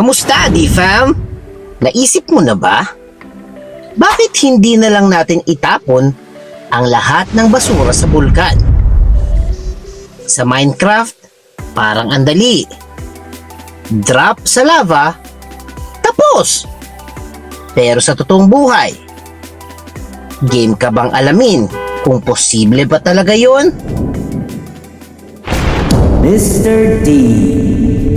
Kamusta, D-Fam? Naisip mo na ba? Bakit hindi na lang natin itapon ang lahat ng basura sa bulkan? Sa Minecraft, parang andali. Drop sa lava, tapos. Pero sa totoong buhay, game ka bang alamin kung posible ba talaga yon? Mr. D.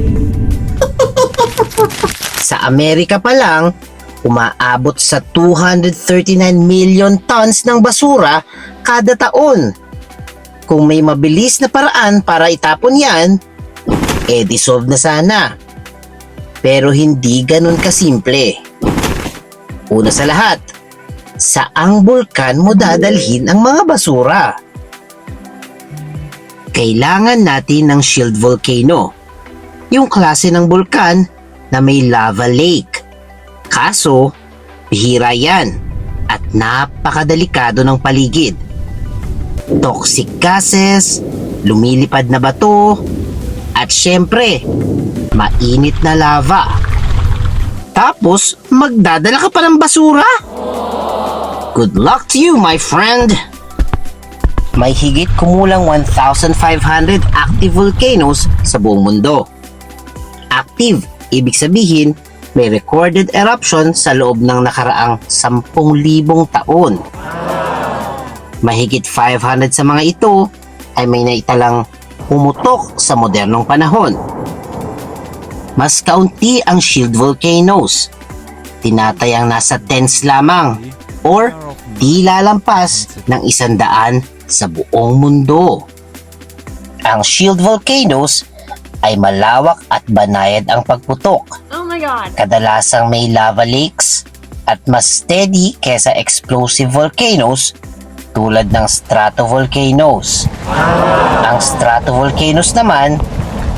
Sa Amerika pa lang, umaabot sa 239 million tons ng basura kada taon. Kung may mabilis na paraan para itapon yan, eh dissolve na sana. Pero hindi ganun kasimple. Una sa lahat, saang bulkan mo dadalhin ang mga basura? Kailangan natin ng shield volcano. Yung klase ng bulkan na may lava lake. Kaso, bihira yan at napakadelikado ng paligid. Toxic gases, lumilipad na bato, at syempre, mainit na lava. Tapos, magdadala ka pa ng basura? Good luck to you, my friend! May higit kumulang 1,500 active volcanoes sa buong mundo. Active, ibig sabihin, may recorded eruption sa loob ng nakaraang 10,000 taon. Mahigit 500 sa mga ito ay may naitalang pumutok sa modernong panahon. Mas kaunti ang shield volcanoes. Tinatayang nasa tens lamang or di lalampas ng isandaan sa buong mundo. Ang shield volcanoes ay malawak at banayad ang pagputok Oh my god. kadalasang may lava lakes at mas steady kesa explosive volcanoes tulad ng stratovolcanoes. Ang stratovolcanoes naman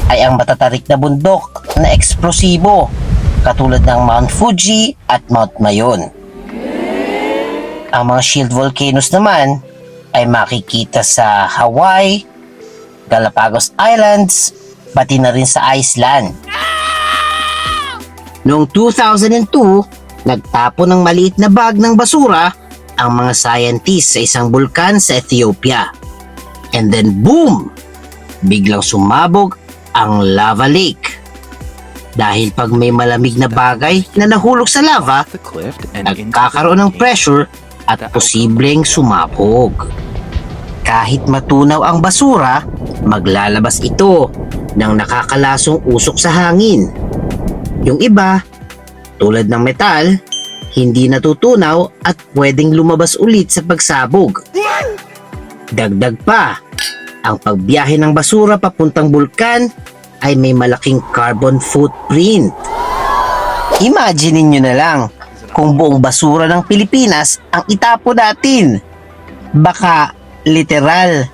ay ang matatarik na bundok na eksplosibo katulad ng Mount Fuji at Mount Mayon. Ang mga shield volcanoes naman ay makikita sa Hawaii, Galapagos Islands, pati na rin sa Iceland. Noong 2002, nagtapo ng maliit na bag ng basura ang mga scientists sa isang bulkan sa Ethiopia. And then boom! Biglang sumabog ang lava lake. Dahil pag may malamig na bagay na nahulog sa lava, nagkakaroon ng pressure at posibleng sumabog. Kahit matunaw ang basura, maglalabas ito ng nakakalasong usok sa hangin. Yung iba, tulad ng metal, hindi natutunaw at pwedeng lumabas ulit sa pagsabog. Dagdag pa, ang pagbiyahe ng basura papuntang bulkan ay may malaking carbon footprint. Imagine nyo na lang kung buong basura ng Pilipinas ang itapo natin. Baka literal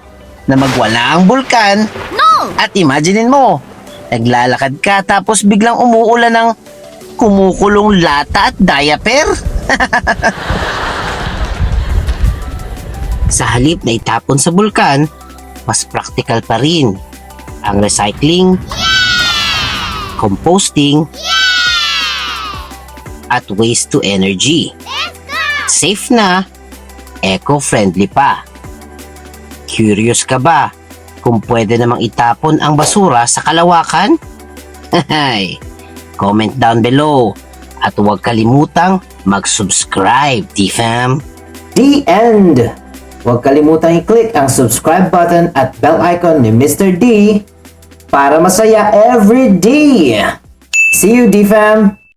na magwala ang bulkan! At imaginein mo, naglalakad ka tapos biglang umuulan ng kumukulong lata at diaper. sa halip na itapon sa bulkan, mas practical pa rin ang recycling, composting, at waste to energy. Safe na, eco-friendly pa. Curious ka ba kung pwede namang itapon ang basura sa kalawakan? Comment down below at huwag kalimutang mag-subscribe, T-Fam. The end! Huwag kalimutang i-click ang subscribe button at bell icon ni Mr. D para masaya every day! See you, D-Fam!